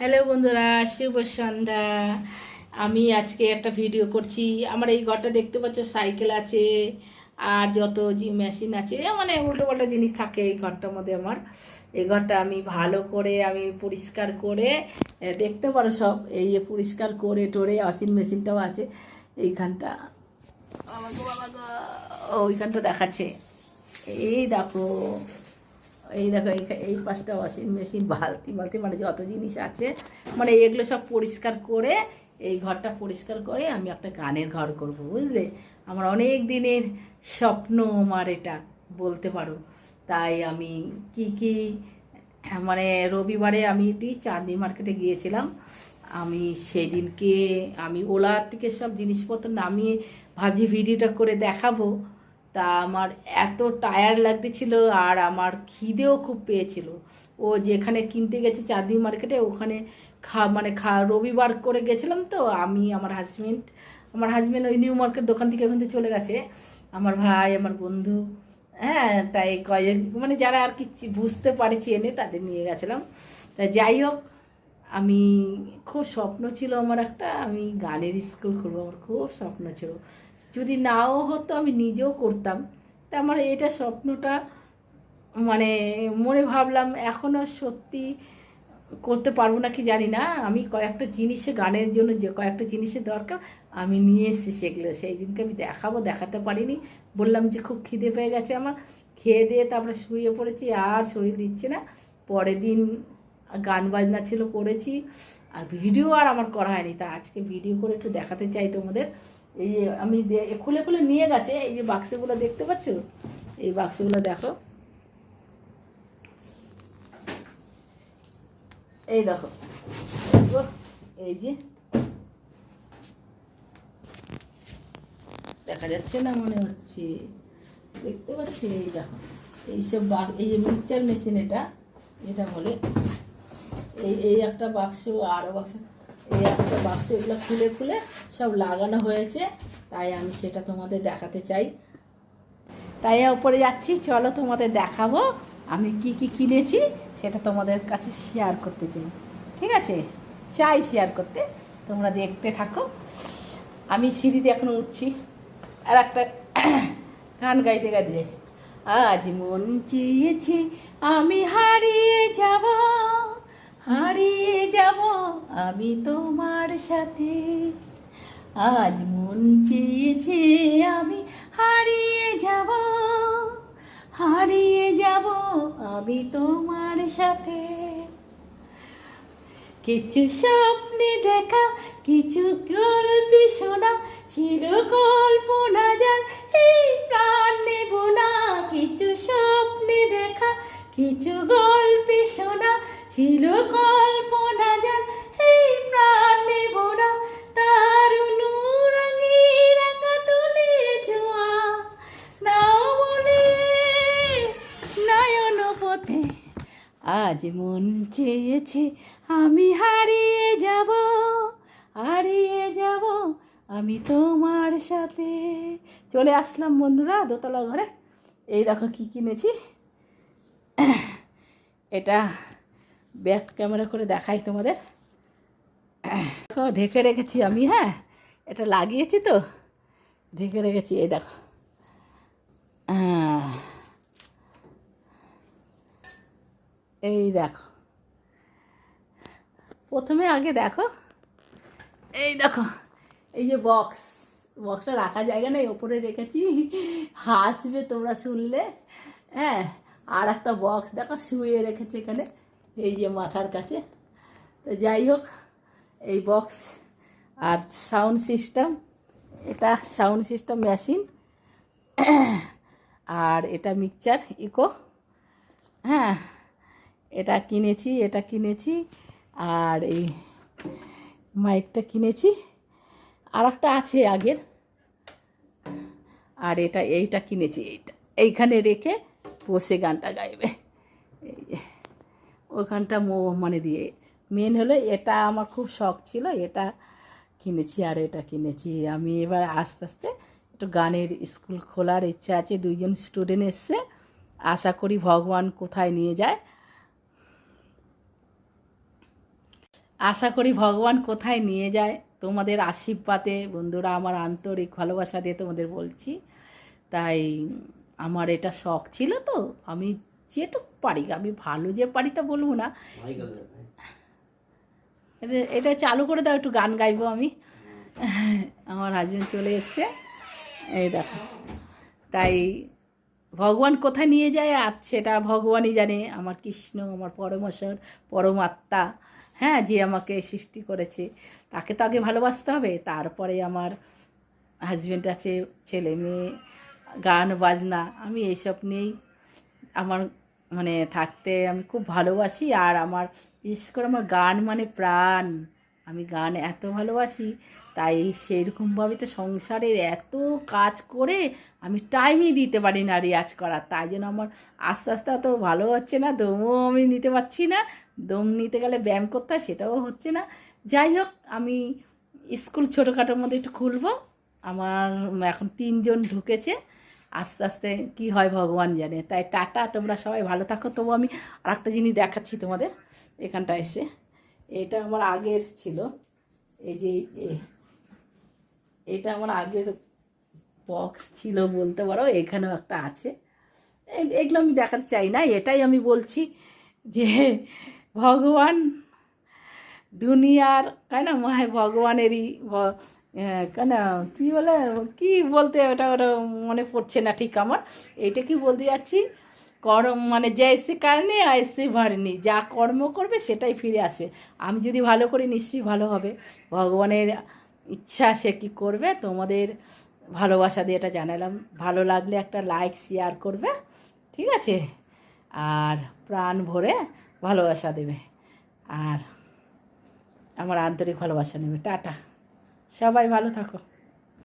Hello বন্ধুরা, শুভ সন্ধ্যা। আমি আজকে একটা ভিডিও করছি। আমার এই ঘরটা দেখতে পাচ্ছ, সাইকেল আছে আর যত যে মেশিন আছে মানে উল্টো পাল্টা জিনিস থাকে এই ঘরটার মধ্যে আমার। এই ঘরটা আমি ভালো করে আমি পরিষ্কার করে দেখতে পারো সব, এই পরিষ্কার করে টোরে ওয়াশিং মেশিনটাও আছে এইখানটা। ওইখানটা দেখাচ্ছে। এই দেখো এই দেখো, এই পাঁচটা ওয়াশিং মেশিন বালতি বালতি মানে যত জিনিস আছে মানে এগুলো সব পরিষ্কার করে, এই ঘরটা পরিষ্কার করে আমি একটা গানের ঘর করব, বুঝলে? আমার অনেক দিনের স্বপ্ন আমার এটা, বলতে পারো। তাই আমি কি কি মানে রবিবারে আমি এটি চাঁদনি মার্কেটে গিয়েছিলাম। আমি সেদিনকে, আমি ওলা থেকে সব জিনিসপত্র নামিয়ে ভাবছি ভিডিওটা করে দেখাবো। তা আমার এত টায়ার লাগতেছিল আর আমার খিদেও খুব পেয়েছিল। ও যেখানে কিনতে গেছে চাঁদনি মার্কেটে, ওখানে খা মানে খা, রবিবার করে গেছিলাম তো, আমি, আমার হাজব্যান্ড আমার হাজব্যান্ড ওই নিউ মার্কেট দোকান থেকে ওখান থেকে চলে গেছে। আমার ভাই, আমার বন্ধু হ্যাঁ তাই কয়েক মানে যারা আর কি বুঝতে পারে, চেনে তাদের নিয়ে গেছিলাম। তা যাই হোক, আমি খুব স্বপ্ন ছিল আমার একটা, আমি গানের স্কুল করব আমার খুব স্বপ্ন ছিল। যদি নাও হতো, আমি নিজেও করতাম। তা আমার এটা স্বপ্নটা মানে মনে ভাবলাম এখনও সত্যি করতে পারব না কি জানি না। আমি কয়েকটা জিনিসে, গানের জন্য যে কয়েকটা জিনিসের দরকার, আমি নিয়ে এসেছি সেগুলো। সেই দিনকে আমি দেখাবো, দেখাতে পারিনি। বললাম যে খুব খিদে পেয়ে গেছে আমার। খেয়ে দিয়ে তারপরে শুয়ে পড়েছি, আর শরীর দিচ্ছে না। পরের দিন গান বাজনা ছিল, করেছি। আর ভিডিও আর আমার করা হয়নি। তা আজকে ভিডিও করে একটু দেখাতে চাই তোমাদের। এই যে আমি খুলে খুলে নিয়ে গেছে, এই যে বাক্সগুলো দেখতে পাচ্ছ? এই বাক্সগুলো দেখো। এই দেখো। এই যে দেখা যাচ্ছে না মনে হচ্ছে। দেখতে পাচ্ছি, এই দেখো। এইসব বাক্স এই যে মিক্সচার মেশিন এটা এটা বলে। এই এই একটা বাক্স আরও বাক্স এই একটা বাক্স এগুলো খুলে খুলে সব লাগানো হয়েছে। তাই আমি সেটা তোমাদের দেখাতে চাই। তাই ওপরে যাচ্ছি, চলো তোমাদের দেখাবো আমি কি কি কিনেছি, সেটা তোমাদের কাছে শেয়ার করতে চাই। ঠিক আছে? চাই শেয়ার করতে। তোমরা দেখতে থাকো। আমি সিঁড়িতে এখন উঠছি। আর একটা গান গাইতে গাইতে আজ মন চেয়েছে, আমি হারিয়ে যাব। হারিয়ে যাব আমি তোমার সাথে। আজ মন চেয়েছে আমি হারিয়ে যাব হারিয়ে যাব আমি তোমার সাথে। কিছু স্বপ্নে দেখা, কিছু গল্পে শোনা, ছিল কল্পনা আজ মন চেয়েছে আমি হারিয়ে যাব হারিয়ে যাব আমি তোমার সাথে। চলে আসলাম বন্ধুরা দোতলা ঘরে। এই দেখো কি কিনেছি। এটা ব্যাক ক্যামেরা করে দেখাই তোমাদের। দেখো ঢেকে রেখেছি আমি হ্যাঁ? এটা লাগিয়েছি তো। ঢেকে রেখেছি এই দেখো। আহ, এই দেখো। প্রথমে আগে দেখো। এই দেখো, এই যে বক্স বক্সটা রাখা জায়গা নেই, ওপরে রেখেছি। হাসবে তোমরা শুনলে। হ্যাঁ আর একটা বক্স দেখো, শুয়ে রেখেছে এখানে, এই যে মাথার কাছে। তো যাই হোক, এই বক্স আর সাউন্ড সিস্টেম এটা সাউন্ড সিস্টেম মেশিন আর এটা মিক্সচার ইকো হ্যাঁ এটা কিনেছি এটা কিনেছি, আর এই মাইকটা কিনেছি। আর একটা আছে আগের। আর এটা, এইটা কিনেছি, এইটা। এইখানে রেখে বসে গানটা গাইবে। এই যে, ওখানটা মো মানে দিয়ে। মেন হলো এটা আমার খুব শখ ছিল, এটা কিনেছি আর এটা কিনেছি। আমি এবার আস্তে আস্তে একটু গানের স্কুল খোলার ইচ্ছা আছে, দুইজন স্টুডেন্ট এসছে। আশা করি ভগবান কোথায় নিয়ে যায় আশা করি ভগবান কোথায় নিয়ে যায় তোমাদের আশীর্বাদে। বন্ধুরা, আমার আন্তরিক ভালোবাসা দিয়ে তোমাদের বলছি। তাই আমার এটা শখ ছিল তো, আমি যেটুকু পারি, আমি ভালো যে পারি তা বলব না। এটা- চালু করে দাও, একটু গান গাইবো আমি। আমার হাজব্যান্ড চলে এসছে। এই দেখো। তাই ভগবান কোথায় নিয়ে যায় আর সেটা ভগবানই জানে। আমার কৃষ্ণ, আমার পরমেশ্বর, পরমাত্মা। হ্যাঁ যে আমাকে সৃষ্টি করেছে, তাকে তো আগে ভালোবাসতে হবে। তারপরে আমার হাজব্যান্ড আছে, ছেলে মেয়ে, গান, বাজনা, আমি এইসব নিয়েই আমার মানে থাকতে আমি খুব ভালোবাসি। আর আমার, বিশেষ করে আমার গান মানে প্রাণ। আমি গান এত ভালোবাসি, তাই সেরকমভাবে তো সংসারের এত কাজ করে আমি টাইমই দিতে পারি না রেয়াজ করার। তাই জন্য আমার আস্তে আস্তে অত ভালো হচ্ছে না দমও আমি নিতে পারছি না। দম নিতে গেলে ব্যায়াম করতে হয়, সেটাও হচ্ছে না। যাই হোক, আমি স্কুল ছোটোখাটোর মধ্যে একটু খুলবো। আমার এখন তিনজন ঢুকেছে। আস্তে আস্তে কি হয় ভগবান জানে। তাই টাটা, তোমরা সবাই ভালো থাকো। তবু আমি আর একটা জিনিস দেখাচ্ছি তোমাদের এখানটা এসে। এটা আমার আগের ছিল। এই যে এটা আমার আগের বক্স ছিল বলতে পারো, এখানেও একটা আছে। এগুলো আমি দেখাতে চাই না। এটাই আমি বলছি যে ভগবান দুনিয়ার কেন মনে ভগবানেরই কেন কী বলে, কি বলতে ওটা ওটা মনে পড়ছে না ঠিক আমার। এইটা কি বলতে যাচ্ছি? কর্ম মানে যে এসে কারণে এসে ভরেনি যা কর্ম করবে সেটাই ফিরে আসবে। আমি যদি ভালো করি নিশ্চয়ই ভালো হবে। ভগবানের ইচ্ছা সে কী করবে? তোমাদের ভালোবাসা দিয়ে এটা জানালাম। ভালো লাগলে একটা লাইক শেয়ার করবে। ঠিক আছে? আর প্রাণ ভরে ভালোবাসা দেবে। আর আমার আন্তরিক ভালোবাসা নেবে। টাটা। সবাই ভালো থাকো।